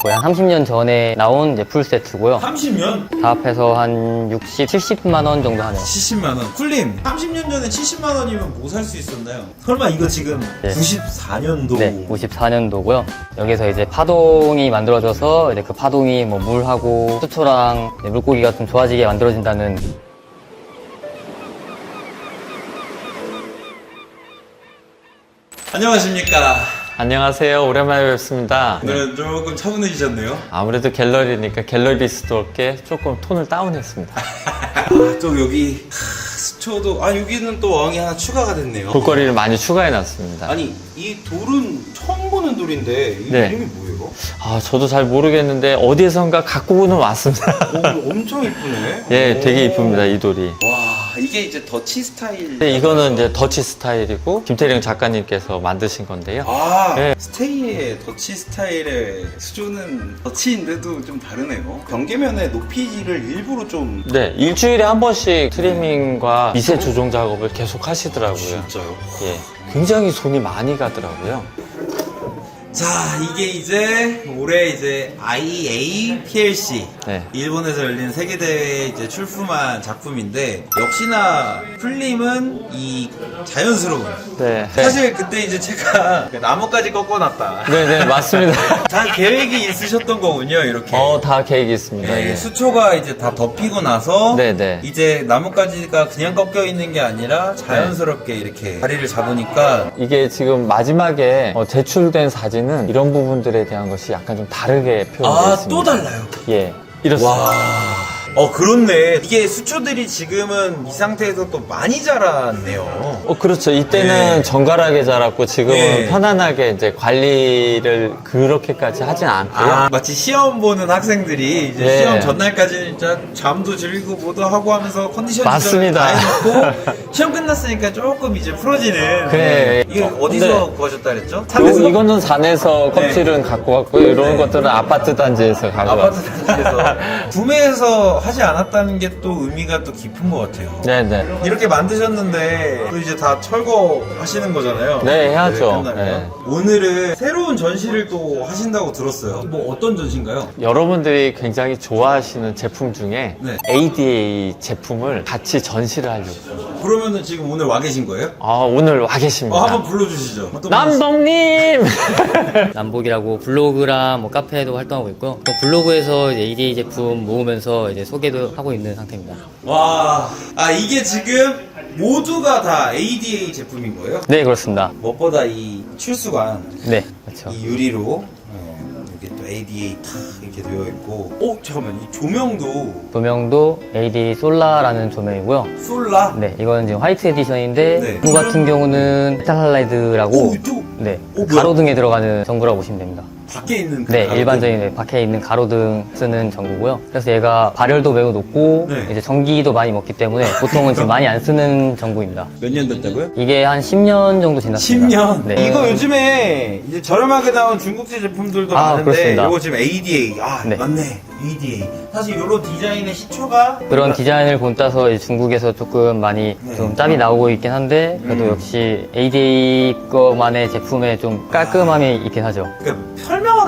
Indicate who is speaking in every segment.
Speaker 1: 거의 한 30년 전에 나온 이제 풀 세트고요.
Speaker 2: 30년?
Speaker 1: 다 합해서 한 60, 70만 원 정도 하네요.
Speaker 2: 70만원. 쿨님, 30년 전에 70만원이면 뭐 살 수 있었나요? 설마 이거 지금
Speaker 1: 네.
Speaker 2: 94년도.
Speaker 1: 네, 54년도고요. 여기서 이제 파동이 만들어져서 이제 그 파동이 뭐 물하고 수초랑 이제 물고기가 좀 좋아지게 만들어진다는
Speaker 2: 안녕하십니까.
Speaker 3: 안녕하세요. 오랜만에 뵙습니다.
Speaker 2: 오늘은 조금 차분해지셨네요.
Speaker 3: 아무래도 갤러리니까 갤러리스트럽게 조금 톤을 다운했습니다.
Speaker 2: 아, 또 여기 하, 수초도 아 여기는 또 어항이 하나 추가가 됐네요.
Speaker 3: 볼거리를 많이 추가해놨습니다.
Speaker 2: 아니 이 돌은 처음 보는 돌인데 이
Speaker 3: 네.
Speaker 2: 이름이 뭐예요?
Speaker 3: 아, 저도 잘 모르겠는데 어디에선가 갖고는 왔습니다.
Speaker 2: 오, 엄청 이쁘네.
Speaker 3: 예, 되게
Speaker 2: 오.
Speaker 3: 이쁩니다, 이 돌이.
Speaker 2: 와 이게 이제 더치 스타일.
Speaker 3: 근데 이거는 이제 더치 스타일이고 김태령 작가님께서 만드신 건데요.
Speaker 2: 아
Speaker 3: 네.
Speaker 2: 스테이의 더치 스타일의 수조는 더치인데도 좀 다르네요. 경계면의 높이를 일부러 좀
Speaker 3: 네, 일주일에 한 번씩 트리밍과 미세 조정 작업을 계속 하시더라고요.
Speaker 2: 진짜요.
Speaker 3: 예, 굉장히 손이 많이 가더라고요.
Speaker 2: 자 이게 이제 올해 이제 IEA PLC
Speaker 3: 네.
Speaker 2: 일본에서 열린 세계 대회에 이제 출품한 작품인데 역시나 풀림은 이 자연스러운
Speaker 3: 네.
Speaker 2: 사실 그때 이제 제가 그 나뭇가지 꺾어놨다
Speaker 3: 네, 네, 맞습니다.
Speaker 2: 다 계획이 있으셨던 거군요 이렇게
Speaker 3: 어, 다 계획이 있습니다.
Speaker 2: 네,
Speaker 3: 예.
Speaker 2: 수초가 이제 다 덮이고 나서
Speaker 3: 네네.
Speaker 2: 이제 나뭇가지가 그냥 꺾여 있는 게 아니라 자연스럽게 이렇게 자리를 잡으니까
Speaker 3: 이게 지금 마지막에 어, 제출된 사진은 이런 부분들에 대한 것이 약간 좀 다르게 표현되어
Speaker 2: 아
Speaker 3: 있습니다.
Speaker 2: 또 달라요.
Speaker 3: 예, 이렇습니다.
Speaker 2: 와. 어 그렇네. 이게 수초들이 지금은 이 상태에서 또 많이 자랐네요.
Speaker 3: 어, 그렇죠. 이때는
Speaker 2: 네.
Speaker 3: 정갈하게 자랐고 지금은
Speaker 2: 네.
Speaker 3: 편안하게 이제 관리를 그렇게까지 하진 않고요.
Speaker 2: 아, 마치 시험 보는 학생들이 이제
Speaker 3: 네.
Speaker 2: 시험 전날까지 진짜 잠도 즐기고 뭐도 하고 하면서 컨디션
Speaker 3: 맞습니다.
Speaker 2: 조절 다 해놓고 시험 끝났으니까 조금 이제 풀어지는.
Speaker 3: 그래.
Speaker 2: 이게
Speaker 3: 어,
Speaker 2: 어디서
Speaker 3: 네.
Speaker 2: 구하셨다 그랬죠?
Speaker 3: 요,
Speaker 2: 산에서?
Speaker 3: 이거는 산에서 껍질은 갖고 왔고요. 이런
Speaker 2: 네.
Speaker 3: 것들은 아파트 단지에서 가져왔어요.
Speaker 2: 아파트 단지에서 구매해서 하지 않았다는 게 또 의미가 또 깊은 것 같아요.
Speaker 3: 네네.
Speaker 2: 이렇게 만드셨는데 또 이제 다 철거하시는 거잖아요.
Speaker 3: 네, 해야죠.
Speaker 2: 끝나면.
Speaker 3: 네.
Speaker 2: 오늘은 새로운 전시를 또 하신다고 들었어요. 뭐 어떤 전시인가요?
Speaker 3: 여러분들이 굉장히 좋아하시는 제품 중에
Speaker 2: 네.
Speaker 3: ADA 제품을 같이 전시를 하려고.
Speaker 2: 그러면은 지금 오늘 와 계신 거예요?
Speaker 3: 아, 오늘 와 계십니다.
Speaker 2: 어, 한번 불러주시죠. 어떤
Speaker 3: 남동님!
Speaker 1: 남복이라고 블로그랑 뭐 카페에도 활동하고 있고요. 또 블로그에서 이제 ADA 제품 모으면서 이제 소개도 하고 있는 상태입니다.
Speaker 2: 와, 아 이게 지금 모두가 다 ADA 제품인 거예요?
Speaker 1: 네, 그렇습니다.
Speaker 2: 무엇보다 이 출수관
Speaker 1: 네, 그렇죠.
Speaker 2: 이 유리로 어, 이게 또 ADA 탁 이렇게 되어 있고, 어 잠깐만 이 조명도
Speaker 1: 조명도 AD 솔라라는 조명이고요.
Speaker 2: 솔라.
Speaker 1: 네, 이거는 지금 화이트 에디션인데
Speaker 2: 네.
Speaker 1: 이 같은 경우는
Speaker 2: 오, 또
Speaker 1: 네,
Speaker 2: 오, 뭐야?
Speaker 1: 가로등에 들어가는 전구라고 보시면 됩니다.
Speaker 2: 밖에 있는 그
Speaker 1: 네,
Speaker 2: 가로등.
Speaker 1: 일반적인 네, 밖에 있는 가로등 쓰는 전구고요. 그래서 얘가 발열도 매우 높고
Speaker 2: 네.
Speaker 1: 이제 전기도 많이 먹기 때문에 보통은 지금 많이 안 쓰는 전구입니다.
Speaker 2: 몇 년 됐다고요?
Speaker 1: 이게 한 10년 정도 지났습니다.
Speaker 2: 10년.
Speaker 1: 네.
Speaker 2: 이거 요즘에 이제 저렴하게 나온 중국제 제품들도
Speaker 1: 아,
Speaker 2: 많은데
Speaker 1: 그렇습니다.
Speaker 2: 이거 지금 ADA. 아,
Speaker 1: 네.
Speaker 2: 맞네. ADA. 사실 이런 디자인의 시초가
Speaker 1: 그런 디자인을 본따서 이제 중국에서 조금 많이
Speaker 2: 네.
Speaker 1: 좀 짭이 나오고 있긴 한데 그래도
Speaker 2: 음.
Speaker 1: 역시 ADA 거만의 제품에 좀 깔끔함이 있긴 하죠.
Speaker 2: 그러니까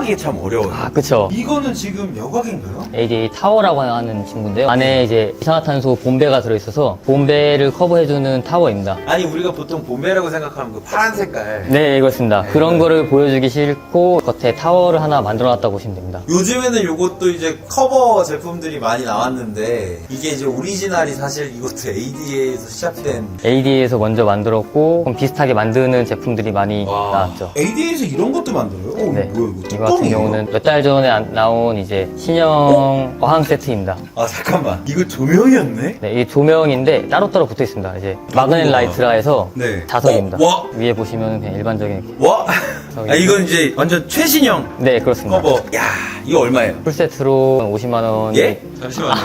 Speaker 2: 설명하기 참 어려워요.
Speaker 1: 아, 그쵸.
Speaker 2: 이거는 지금 여각인가요?
Speaker 1: ADA 타워라고 하는 친구인데요. 안에 이제 이산화탄소 본배가 들어있어서 본배를 커버해주는 타워입니다.
Speaker 2: 아니 우리가 보통 봄배라고 생각하는 그 파란 색깔.
Speaker 1: 네, 이것입니다. 그런 거를 보여주기 싫고 겉에 타워를 하나 만들어놨다고 보시면 됩니다.
Speaker 2: 요즘에는 요것도 이제 커버 제품들이 많이 나왔는데 이게 이제 오리지널이 사실 이것도 ADA에서 시작된
Speaker 1: ADA에서 먼저 만들었고 좀 비슷하게 만드는 제품들이 많이 나왔죠.
Speaker 2: ADA에서 이런 것도 만들어요? 어,
Speaker 1: 네,
Speaker 2: 뭐야 이거
Speaker 1: 이거 같은
Speaker 2: 뚜껑이에요?
Speaker 1: 경우는 몇 달 전에 안- 나온 이제 신형 어항 세트입니다.
Speaker 2: 아 잠깐만 이거 조명이었네?
Speaker 1: 네, 이 조명인데 따로따로 붙어 있습니다. 이제 마그넷 라이트라 해서
Speaker 2: 네.
Speaker 1: 자석입니다.
Speaker 2: 어, 와.
Speaker 1: 위에 보시면 그냥 일반적인
Speaker 2: 와?
Speaker 1: 저기-
Speaker 2: 아 이건 이제 완전 최신형
Speaker 1: 네, 그렇습니다.
Speaker 2: 커버 야 이거 얼마예요?
Speaker 1: 풀 세트로 50만 원.
Speaker 2: 예? 잠시만요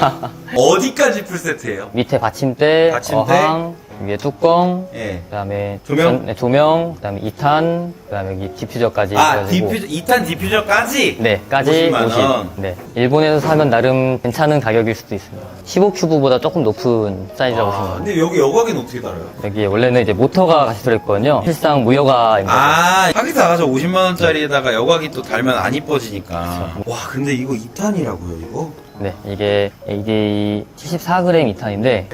Speaker 2: 어디까지 풀세트예요?
Speaker 1: 밑에 받침대,
Speaker 2: 받침대?
Speaker 1: 어항, 위에 뚜껑,
Speaker 2: 예.
Speaker 1: 그다음에
Speaker 2: 조명?
Speaker 1: 전- 네, 조명, 그다음에 2탄, 그다음에 여기 디퓨저까지
Speaker 2: 아,
Speaker 1: 해가지고
Speaker 2: 디퓨저, 2탄 디퓨저까지?
Speaker 1: 네, 까지
Speaker 2: 50만
Speaker 1: 50.
Speaker 2: 원.
Speaker 1: 네. 일본에서 사면 나름 괜찮은 가격일 수도 있습니다. 15 큐브보다 조금 높은 사이즈라고
Speaker 2: 아,
Speaker 1: 돼요.
Speaker 2: 근데 여기 여과기는 어떻게 달아요?
Speaker 1: 여기 원래는 이제 모터가 같이 들어있거든요. 실상 무효가인 거죠.
Speaker 2: 아, 하기사 가서 50만원짜리에다가 여과기 또 달면 안 이뻐지니까.
Speaker 1: 그렇죠.
Speaker 2: 와, 근데 이거 2탄이라고요, 이거?
Speaker 1: 네, 이게 ADA 74g 2탄인데,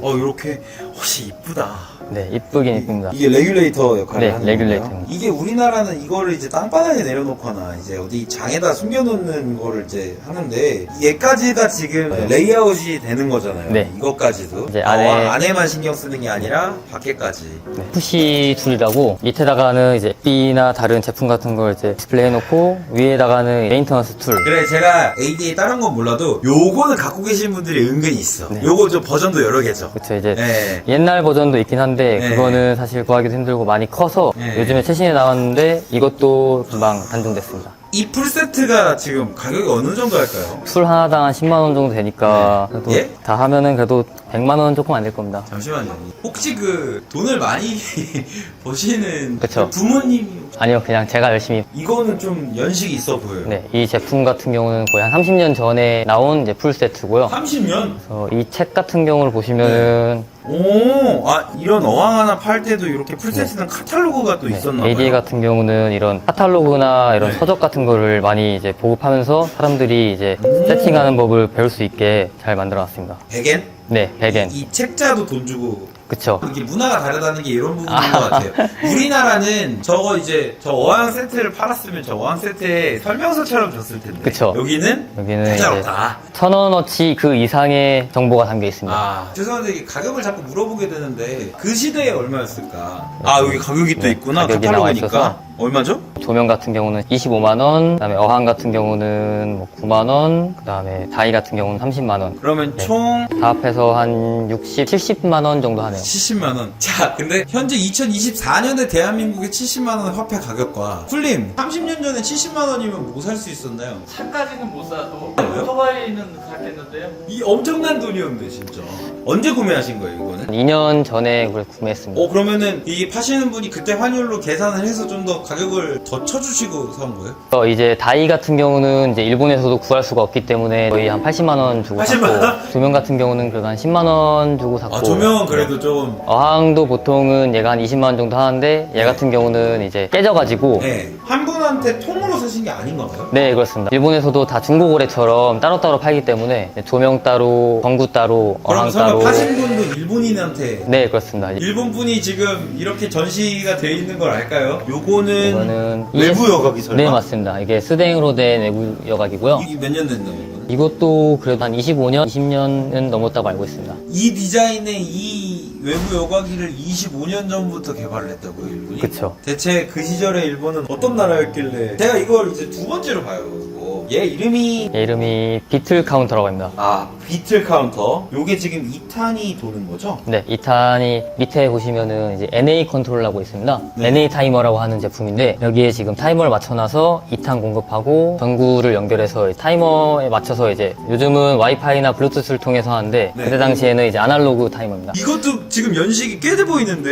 Speaker 2: 어, 요렇게. 혹시 이쁘다.
Speaker 1: 네, 이쁘긴 이쁩니다.
Speaker 2: 이게 레귤레이터 역할을
Speaker 1: 네,
Speaker 2: 하는
Speaker 1: 레귤레이터.
Speaker 2: 건가요? 이게 우리나라는 이거를 이제 땅바닥에 내려놓거나 이제 어디 장에다 숨겨놓는 거를 이제 하는데 얘까지가 지금 레이아웃이 되는 거잖아요.
Speaker 1: 네.
Speaker 2: 이것까지도
Speaker 1: 이제
Speaker 2: 어,
Speaker 1: 안에-
Speaker 2: 안에만 신경 쓰는 게 아니라 밖에까지.
Speaker 1: 네, 푸시 툴이라고 밑에다가는 이제 B나 다른 제품 같은 걸 이제 디스플레이 해놓고 위에다가는 메인터넌스 툴.
Speaker 2: 그래 제가 ADA 다른 건 몰라도 요거는 갖고 계신 분들이 은근히 있어.
Speaker 1: 네.
Speaker 2: 요거 좀 버전도 여러 개죠.
Speaker 1: 그쵸, 이제
Speaker 2: 네.
Speaker 1: 옛날 버전도 있긴 한데
Speaker 2: 네.
Speaker 1: 그거는 사실 구하기도 힘들고 많이 커서
Speaker 2: 네.
Speaker 1: 요즘에 최신에 나왔는데 이것도 금방 단종됐습니다.
Speaker 2: 이 풀 세트가 지금 가격이 어느 정도 할까요?
Speaker 1: 술 하나당 한 10만 원 정도 되니까 그래도
Speaker 2: 예?
Speaker 1: 다 하면은 그래도 100만 원 조금 안 될 겁니다.
Speaker 2: 잠시만요. 혹시 그 돈을 많이 버시는
Speaker 1: 그쵸.
Speaker 2: 그 부모님이
Speaker 1: 아니요, 그냥 제가 열심히
Speaker 2: 이거는 좀 연식이 있어 보여요.
Speaker 1: 네, 이 제품 같은 경우는 거의 한 30년 전에 나온 이제 풀 세트고요.
Speaker 2: 30년?
Speaker 1: 이책 같은 경우를 보시면은
Speaker 2: 오, 아 이런 어항 하나 팔 때도 이렇게 풀세트는 카탈로그가 또 있었나 봐요.
Speaker 1: ADA 네. 같은 경우는 이런 카탈로그나 이런
Speaker 2: 네.
Speaker 1: 서적 같은 거를 많이 이제 보급하면서 사람들이 이제
Speaker 2: 음.
Speaker 1: 세팅하는 법을 배울 수 있게 잘 만들어 놨습니다.
Speaker 2: 백엔?
Speaker 1: 네, 100엔.
Speaker 2: 이 책자도 돈 주고
Speaker 1: 그쵸.
Speaker 2: 이게 문화가 다르다는 게 이런 부분인 것 같아요. 우리나라는 저거 이제 저 어항 세트를 팔았으면 저 어항 세트에 설명서처럼 줬을 텐데.
Speaker 1: 그쵸.
Speaker 2: 여기는
Speaker 1: 여기는
Speaker 2: 까다롭다.
Speaker 1: 천 원어치 그 이상의 정보가 담겨 있습니다.
Speaker 2: 아 죄송한데 이게 가격을 자꾸 물어보게 되는데 그 시대에 얼마였을까? 아 여기 가격이 또
Speaker 1: 네,
Speaker 2: 있구나.
Speaker 1: 가격이 나와
Speaker 2: 카탈로그니까.
Speaker 1: 있어서.
Speaker 2: 얼마죠?
Speaker 1: 조명 같은 경우는 25만 원, 그다음에 어항 같은 경우는 뭐 9만 원, 그다음에 다이 같은 경우는 30만 원.
Speaker 2: 그러면
Speaker 1: 네.
Speaker 2: 총
Speaker 1: 다 합해서 한 60, 70만 원 정도 하네요.
Speaker 2: 70만 원. 자, 근데 현재 2024년에 대한민국의 70만 원 화폐 가격과 풀림 30년 전에 70만 원이면 뭐 살 수 있었나요?
Speaker 4: 차까지는 못 사도
Speaker 2: 왜요?
Speaker 4: 오토바이는 샀겠는데요?
Speaker 2: 이 엄청난 돈이었는데 진짜. 언제 구매하신 거예요, 이거는?
Speaker 1: 2년 전에 구매했습니다.
Speaker 2: 어 그러면은 이 파시는 분이 그때 환율로 계산을 해서 좀 더 가격을 더 쳐주시고 산 거예요?
Speaker 1: 어, 이제 다이 같은 경우는 이제 일본에서도 구할 수가 없기 때문에 거의 한 80만 원 주고
Speaker 2: 80만 원?
Speaker 1: 샀고 조명 같은 경우는 그래도 한 10만 원 주고 샀고
Speaker 2: 아 조명은 그래도 좀
Speaker 1: 어항도 보통은 얘가 한 20만 원 정도 하는데 얘 같은 경우는 이제 깨져가지고
Speaker 2: 네. 한 분한테 통으로 사신 게 아닌가 봐요?
Speaker 1: 네 그렇습니다. 일본에서도 다 중고 거래처럼 따로따로 팔기 때문에 조명 따로, 전구 따로,
Speaker 2: 그럼
Speaker 1: 어항
Speaker 2: 설마
Speaker 1: 따로
Speaker 2: 파신 분도 일본인한테
Speaker 1: 네 그렇습니다.
Speaker 2: 일본 분이 지금 이렇게 전시가 돼 있는 걸 알까요? 요거는
Speaker 1: 이거는
Speaker 2: 외부 여각이 설마?
Speaker 1: 네 맞습니다. 이게 스댕으로 된 외부 여각이고요.
Speaker 2: 이게 몇 년 됐나요, 이거는?
Speaker 1: 이것도 그래도 한 25년, 20년은 넘었다고 알고 있습니다.
Speaker 2: 이 디자인의 이 외부 여과기를 25년 전부터 개발을 했다고요, 일본이?
Speaker 1: 그쵸.
Speaker 2: 대체 그 시절에 일본은 어떤 나라였길래 제가 이걸 이제 두 번째로 봐요. 얘 이름이
Speaker 1: 얘 이름이 비틀 카운터라고 합니다.
Speaker 2: 아, 비틀 카운터. 요게 지금 2탄이 도는 거죠?
Speaker 1: 네, 2탄이 밑에 보시면은 이제 NA 컨트롤라고 있습니다.
Speaker 2: 네.
Speaker 1: NA 타이머라고 하는 제품인데 여기에 지금 타이머를 맞춰놔서 2탄 공급하고 전구를 연결해서 타이머에 맞춰서 이제 요즘은 와이파이나 블루투스를 통해서 하는데
Speaker 2: 네.
Speaker 1: 그때 당시에는 이제 아날로그 타이머입니다.
Speaker 2: 이것도 지금 연식이 꽤 돼 보이는데.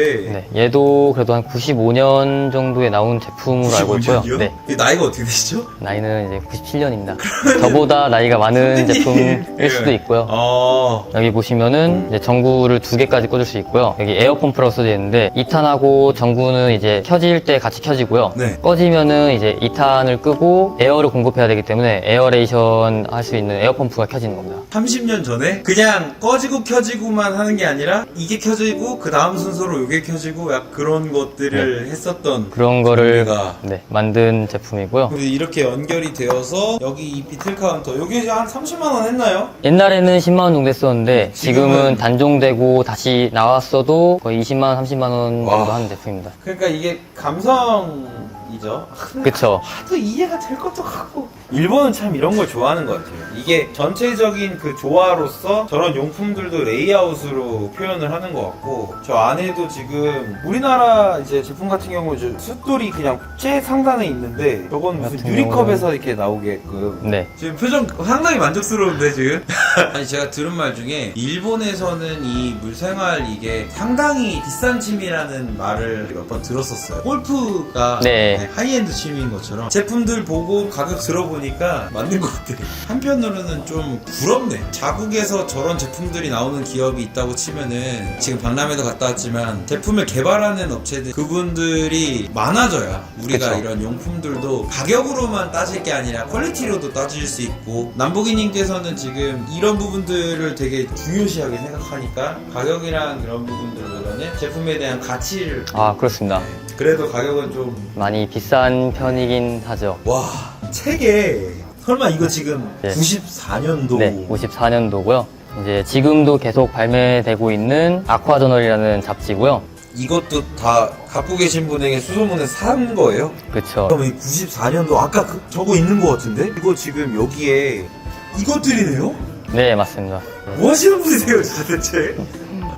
Speaker 1: 네, 얘도 그래도 한 95년 정도에 나온 제품으로 알고 있고요.
Speaker 2: 95년이요?
Speaker 1: 네,
Speaker 2: 나이가 어떻게 되시죠?
Speaker 1: 나이는 이제 97년 입니다. 저보다 나이가 많은 제품일 수도 있고요.
Speaker 2: 어.
Speaker 1: 여기 보시면은 이제 전구를 두 개까지 꽂을 수 있고요. 여기 에어펌프라고 써져 있는데 2탄하고 전구는 이제 켜질 때 같이 켜지고요.
Speaker 2: 네.
Speaker 1: 꺼지면은 이제 2탄을 끄고 에어를 공급해야 되기 때문에 에어레이션 할 수 있는 에어펌프가 켜지는 겁니다.
Speaker 2: 30년 전에 그냥 꺼지고 켜지고만 하는 게 아니라 이게 켜지고 그 다음 순서로 이게 켜지고 약 그런 것들을 했었던
Speaker 1: 그런 거를. 네, 만든 제품이고요.
Speaker 2: 근데 이렇게 연결이 되어서 여기 이 비틀 카운터 여기 한 30만 원 했나요?
Speaker 1: 옛날에는 10만 원 정도 했었는데 지금은,
Speaker 2: 지금은
Speaker 1: 단종되고 다시 나왔어도 거의 20만 원, 30만 원 정도
Speaker 2: 와.
Speaker 1: 하는 제품입니다.
Speaker 2: 그러니까 이게 감성이죠.
Speaker 1: 그쵸?
Speaker 2: 하도 이해가 될 것도 같고 일본은 참 이런 걸 좋아하는 것 같아요. 이게 전체적인 그 조화로서 저런 용품들도 레이아웃으로 표현을 하는 것 같고 저 안에도 지금 우리나라 이제 제품 같은 경우 이제 숫돌이 그냥 최상단에 있는데 저건 무슨
Speaker 1: 같은
Speaker 2: 유리컵에서 이렇게 나오게끔
Speaker 1: 네.
Speaker 2: 지금 표정 상당히 만족스러운데 지금? 아니 제가 들은 말 중에 일본에서는 이 물생활 이게 상당히 비싼 취미라는 말을 몇 번 들었었어요. 골프가
Speaker 1: 네.
Speaker 2: 하이엔드 취미인 것처럼 제품들 보고 가격 들어보니 까 맞는 것 같아요. 한편으로는 좀 부럽네. 자국에서 저런 제품들이 나오는 기업이 있다고 치면은 지금 박람회도 갔다 왔지만 제품을 개발하는 업체들 그분들이 많아져야 우리가
Speaker 1: 그쵸.
Speaker 2: 이런 용품들도 가격으로만 따질 게 아니라 퀄리티로도 따질 수 있고 남보기님께서는 지금 이런 부분들을 되게 중요시하게 생각하니까 가격이랑 이런 부분들보다는 제품에 대한 가치를
Speaker 1: 아, 그렇습니다.
Speaker 2: 그래도 가격은 좀
Speaker 1: 많이 비싼 편이긴 하죠.
Speaker 2: 와 책에 설마 이거 지금
Speaker 1: 네.
Speaker 2: 94년도
Speaker 1: 네, 54년도고요. 이제 지금도 계속 발매되고 있는 아쿠아저널이라는 잡지고요.
Speaker 2: 이것도 다 갖고 계신 분에게 수소문에 산 거예요?
Speaker 1: 그쵸.
Speaker 2: 그럼 이 94년도 아까 그, 저거 있는 거 같은데? 이거 지금 여기에 이것들이네요?
Speaker 1: 네, 맞습니다.
Speaker 2: 뭐 하시는 분이세요 도대체?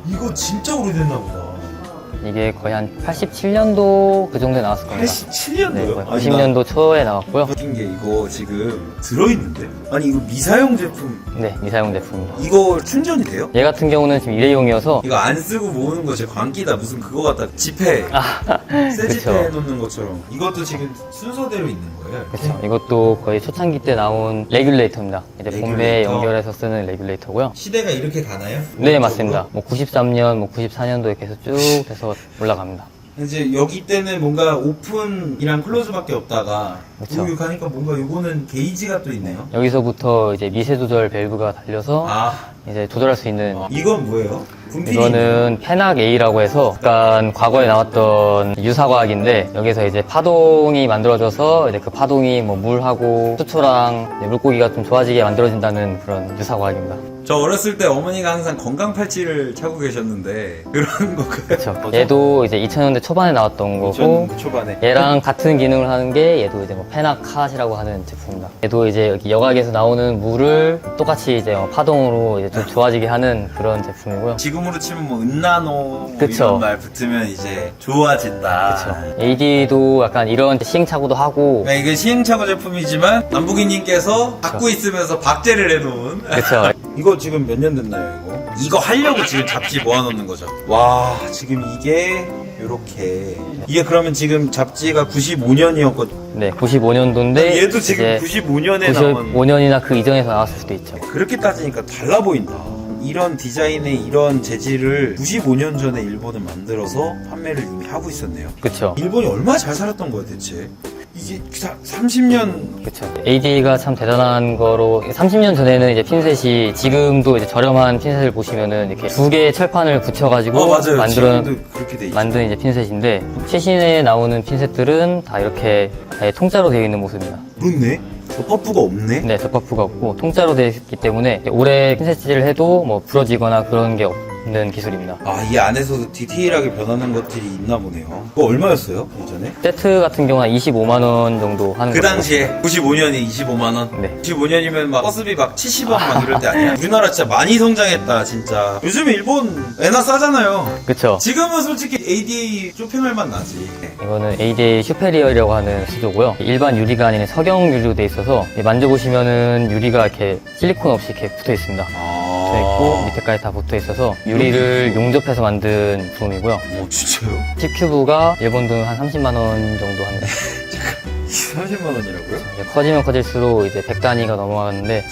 Speaker 2: 이거 진짜 오래됐나 보다
Speaker 1: 이게 거의 한 87년도 그 정도에 나왔을 겁니다.
Speaker 2: 87년도요?
Speaker 1: 네, 거의 90년도 초에 나왔고요.
Speaker 2: 웃긴 게 이거 지금 들어있는데? 아니 이거 미사용 제품
Speaker 1: 네, 미사용 제품입니다.
Speaker 2: 이거 충전이 돼요?
Speaker 1: 얘 같은 경우는 지금 일회용이어서
Speaker 2: 이거 안 쓰고 모으는 거 진짜 광기다 무슨 그거 같다 지폐 새 지폐
Speaker 1: 그쵸.
Speaker 2: 해놓는 것처럼 이것도 지금 순서대로 있는 거예요
Speaker 1: 그렇죠. 이것도 거의 초창기 때 나온 레귤레이터입니다. 이제
Speaker 2: 레귤레이터.
Speaker 1: 연결해서 쓰는 레귤레이터고요.
Speaker 2: 시대가 이렇게 가나요?
Speaker 1: 네, 맞습니다. 뭐 93년, 뭐 94년도에 계속 쭉 돼서 올라갑니다.
Speaker 2: 이제 여기 때는 뭔가 오픈이랑 클로즈밖에 없다가
Speaker 1: 그쵸.
Speaker 2: 여기 가니까 뭔가 요거는 게이지가 또 있네요
Speaker 1: 여기서부터 이제 미세 조절 밸브가 달려서
Speaker 2: 아
Speaker 1: 이제 조절할 수 있는
Speaker 2: 이건 뭐예요? 분필이
Speaker 1: 이거는 페낙 A라고 해서 약간 과거에 나왔던 유사 과학인데 여기서 이제 파동이 만들어져서 이제 그 파동이 뭐 물하고 수초랑 이제 물고기가 좀 좋아지게 만들어진다는 그런 유사 과학입니다.
Speaker 2: 저 어렸을 때 어머니가 항상 건강 팔찌를 차고 계셨는데 그런 거
Speaker 1: 그렇죠. 얘도 이제 2000년대 초반에 나왔던 거고
Speaker 2: 초반에
Speaker 1: 얘랑 같은 기능을 하는 게 얘도 이제 뭐 페나캇이라고 하는 제품입니다. 얘도 이제 여기 여각에서 나오는 물을 똑같이 이제 뭐 파동으로 이제 좀 좋아지게 하는 그런 제품이고요.
Speaker 2: 지금으로 치면 뭐 은나노 뭐
Speaker 1: 그쵸.
Speaker 2: 이런 말 붙으면 이제 좋아진다
Speaker 1: 그렇죠. AD도 약간 이런 시행착오도 하고
Speaker 2: 그러니까 이게 시행착오 제품이지만 남북이님께서 갖고 있으면서 박제를 해놓은
Speaker 1: 그렇죠.
Speaker 2: 이거 지금 몇 년 됐나요 이거? 이거 하려고 지금 잡지 모아놓는 거죠 와 지금 이게 요렇게 이게 그러면 지금 잡지가 95년이었거든
Speaker 1: 네, 95년도인데
Speaker 2: 얘도 지금 95년에 나온
Speaker 1: 95년이나 그 이전에서 나왔을 수도 있죠.
Speaker 2: 그렇게 따지니까 달라 보인다 이런 디자인의 이런 재질을 95년 전에 일본은 만들어서 판매를 이미 하고 있었네요
Speaker 1: 그렇죠.
Speaker 2: 일본이 얼마나 잘 살았던 거야 대체 이게 30년.
Speaker 1: 그렇죠. AD가 참 대단한 거로 30년 전에는 이제 핀셋이 지금도 이제 저렴한 핀셋을 보시면은 이렇게 두 개의 철판을 붙여가지고
Speaker 2: 어 맞아요.
Speaker 1: 만들어
Speaker 2: 지금도 그렇게 돼 있죠.
Speaker 1: 만든 이제 핀셋인데 최신에 나오는 핀셋들은 다 이렇게 아예 통짜로 되어 있는 모습입니다.
Speaker 2: 그렇네. 저 퍼프가 없네.
Speaker 1: 네, 접합부가 없고 통짜로 되어 있기 때문에 오래 핀셋질을 해도 뭐 부러지거나 그런 게 없 는 기술입니다.
Speaker 2: 아 이 안에서도 디테일하게 변하는 것들이 있나 보네요 그거 얼마였어요 예전에?
Speaker 1: 세트 같은 경우는 25만 원 정도 하는
Speaker 2: 그
Speaker 1: 거죠.
Speaker 2: 당시에 95년이 25만 원
Speaker 1: 네.
Speaker 2: 95년이면 막 버스비 막 70원 막 이럴 때 아니야? 우리나라 진짜 많이 성장했다 진짜 요즘 일본 애나 싸잖아요
Speaker 1: 그쵸.
Speaker 2: 지금은 솔직히 ADA 쇼핑할 맛 나지
Speaker 1: 이거는 AJ 슈페리어라고 하는 수조고요. 일반 유리가 아닌 석영 유리로 돼 있어서 만져보시면은 유리가 이렇게 실리콘 없이 이렇게 붙어 있습니다. 붙어 있고 밑에까지 다 붙어 있어서 유리를 용접해서 만든 제품이고요.
Speaker 2: 오 진짜요?
Speaker 1: 팁큐브가 일본 돈 한 30만 원 정도 합니다.
Speaker 2: 30만 원이라고요?
Speaker 1: 이제 커지면 커질수록 이제 100 단위가 넘어가는데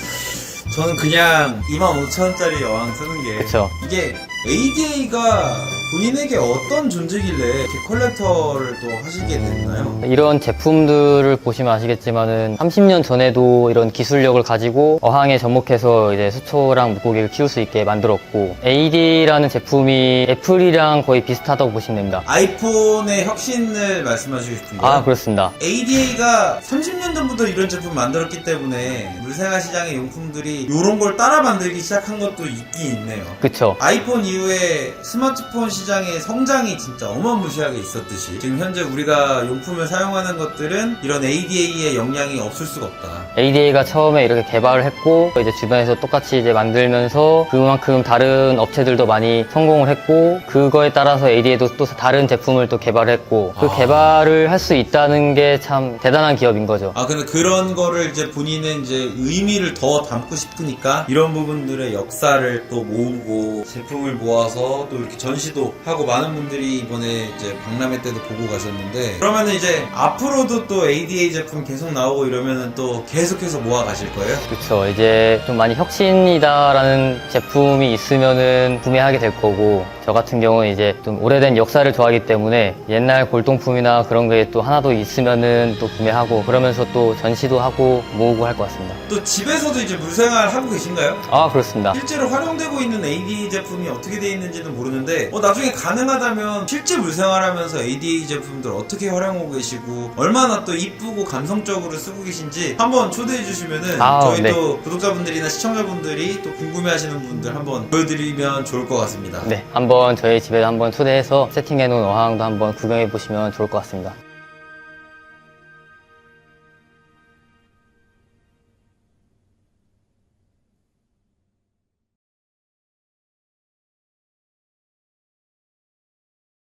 Speaker 2: 저는 그냥 25,000원짜리 여왕 쓰는 게
Speaker 1: 그쵸.
Speaker 2: 이게 ADA가 본인에게 어떤 존재길래 이렇게 컬렉터를 또 하시게 됐나요?
Speaker 1: 이런 제품들을 보시면 아시겠지만은 30년 전에도 이런 기술력을 가지고 어항에 접목해서 이제 수초랑 물고기를 키울 수 있게 만들었고 AD라는 제품이 애플이랑 거의 비슷하다고 보시면 됩니다.
Speaker 2: 아이폰의 혁신을 말씀하시고 싶은데요.
Speaker 1: 아 그렇습니다.
Speaker 2: ADA가 30년 전부터 이런 제품 만들었기 때문에 물생활 시장의 용품들이 이런 걸 따라 만들기 시작한 것도 있긴 있네요.
Speaker 1: 그쵸.
Speaker 2: 아이폰 이후에 스마트폰 시장의 성장이 진짜 어마무시하게 있었듯이 지금 현재 우리가 용품을 사용하는 것들은 이런 ADA의 영향이 없을 수가 없다.
Speaker 1: ADA가 처음에 이렇게 개발을 했고 이제 주변에서 똑같이 이제 만들면서 그만큼 다른 업체들도 많이 성공을 했고 그거에 따라서 ADA도 또 다른 제품을 또 개발했고 그
Speaker 2: 아.
Speaker 1: 개발을 할 수 있다는 게 참 대단한 기업인 거죠.
Speaker 2: 아 근데 그런 거를 이제 본인은 이제 의미를 더 담고 싶으니까 이런 부분들의 역사를 또 모으고 제품을 모아서 또 이렇게 전시도 하고 많은 분들이 이번에 이제 박람회 때도 보고 가셨는데 그러면은 이제 앞으로도 또 ADA 제품 계속 나오고 이러면은 또 계속해서 모아 가실 거예요?
Speaker 1: 그렇죠. 이제 좀 많이 혁신이다라는 제품이 있으면은 구매하게 될 거고 저 같은 경우는 이제 좀 오래된 역사를 좋아하기 때문에 옛날 골동품이나 그런 게 또 하나도 있으면은 또 구매하고 그러면서 또 전시도 하고 모으고 할 것 같습니다.
Speaker 2: 또 집에서도 이제 물생활 하고 계신가요?
Speaker 1: 아 그렇습니다.
Speaker 2: 실제로 활용되고 있는 ADA 제품이 어떻게 되어 있는지는 모르는데 어, 나중에 가능하다면 실제 물생활하면서 ADA 제품들 어떻게 활용하고 계시고 얼마나 또 이쁘고 감성적으로 쓰고 계신지 한번 초대해 주시면은
Speaker 1: 아,
Speaker 2: 저희
Speaker 1: 네.
Speaker 2: 또 구독자분들이나 시청자분들이 또 궁금해하시는 분들 한번 보여드리면 좋을 것 같습니다.
Speaker 1: 네, 한번 저희 집에 한번 초대해서 세팅해 놓은 어항도 한번 구경해 보시면 좋을 것 같습니다.